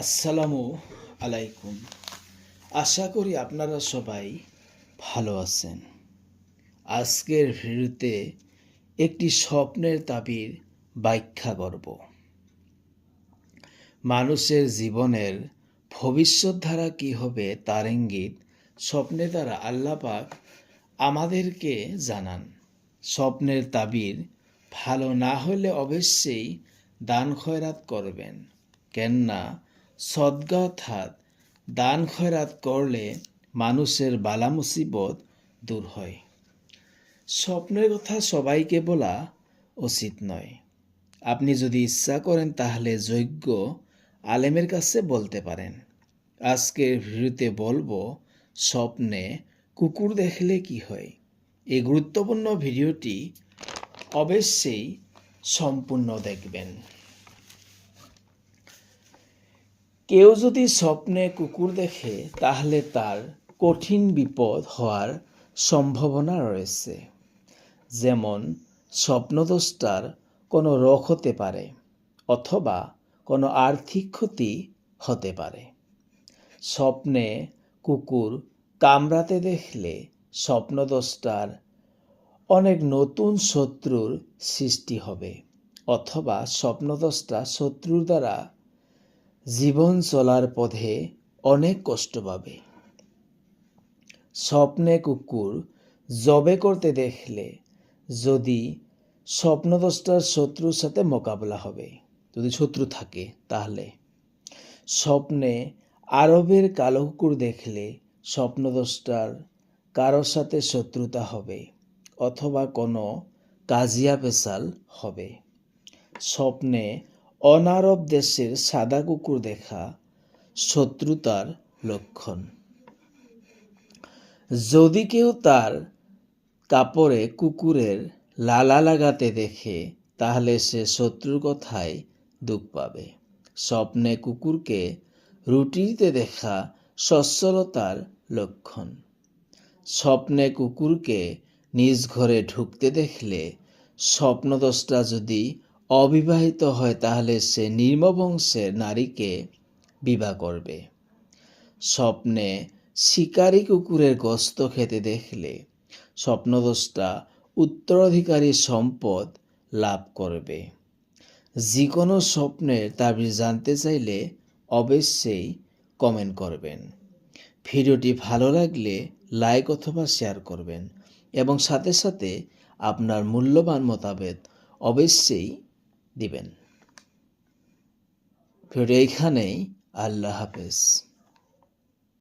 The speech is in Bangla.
আসসালামু আলাইকুম। আশা করি আপনারা সবাই ভালো আছেন। আজকের ভিডিওতে একটি স্বপ্নের তাবির ব্যাখ্যা করব। মানুষের জীবনের ভবিষ্যৎ ধারা কী হবে তার ইঙ্গিত স্বপ্নের দ্বারা আল্লাপাক আমাদেরকে জানান। স্বপ্নের তাবির ভালো না হলে অবশ্যই দান খয়রাত করবেন। কেননা সদ্গা অর্থাৎ দান খয়রাত করলে মানুষের বালা মুসিবত দূর হয়। স্বপ্নের কথা সবাইকে বলা উচিত নয়। আপনি যদি ইচ্ছা করেন তাহলে যোগ্য আলেমের কাছে বলতে পারেন। আজকের ভিডিওতে বলব, স্বপ্নে কুকুর দেখলে কি হয়? এই গুরুত্বপূর্ণ ভিডিওটি অবশ্যই সম্পূর্ণ দেখবেন। কেউ যদি স্বপ্নে কুকুর দেখে, তাহলে তার কঠিন বিপদ হওয়ার সম্ভাবনা রয়েছে যেমন স্বপ্নদোষটার কোনো রোগ হতে পারে অথবা কোনো আর্থিক ক্ষতি হতে পারে স্বপ্নে কুকুর কামড়াতে দেখলে স্বপ্নদোষটার অনেক নতুন শত্রুর সৃষ্টি হবে, অথবা স্বপ্নদোষটা শত্রুর দ্বারা জীবন চলার পথে অনেক কষ্ট পাবে। স্বপ্নে কুকুর জবে করতে দেখলে যদি স্বপ্নদোষটার শত্রুর সাথে মোকাবেলা হবে, যদি শত্রু থাকে তাহলে। স্বপ্নে আরবের কালো কুকুর দেখলে স্বপ্নদোষটার কারোর সাথে শত্রুতা হবে অথবা কোনো কাজিয়া পেশাল হবে। স্বপ্নে অনারব দেশের সাদা কুকুর দেখা শত্রুতার লক্ষণ। যদি কেউ তার কাপড়ে কুকুরের লালা লাগাতে দেখে, তাহলে সে শত্রুর কথায় দুঃখ পাবে। স্বপ্নে কুকুরকে রুটিতে দেখা সচ্ছলতার লক্ষণ। স্বপ্নে কুকুরকে নিজ ঘরে ঢুকতে দেখলে স্বপ্নদোষটা যদি অবিবাহিত হয়, তাহলে সে নির্মবংশের নারীকে বিবাহ করবে। স্বপ্নে শিকারী কুকুরের গস্ত খেতে দেখলে স্বপ্নদোষটা উত্তরাধিকারী সম্পদ লাভ করবে। যে কোনো স্বপ্নের তাবিজ জানতে চাইলে অবশ্যই কমেন্ট করবেন। ভিডিওটি ভালো লাগলে লাইক অথবা শেয়ার করবেন এবং সাথে সাথে আপনার মূল্যবান মতাবেত অবশ্যই দিবেন। ভিডিও এইখানেই। আল্লাহ হাফেজ।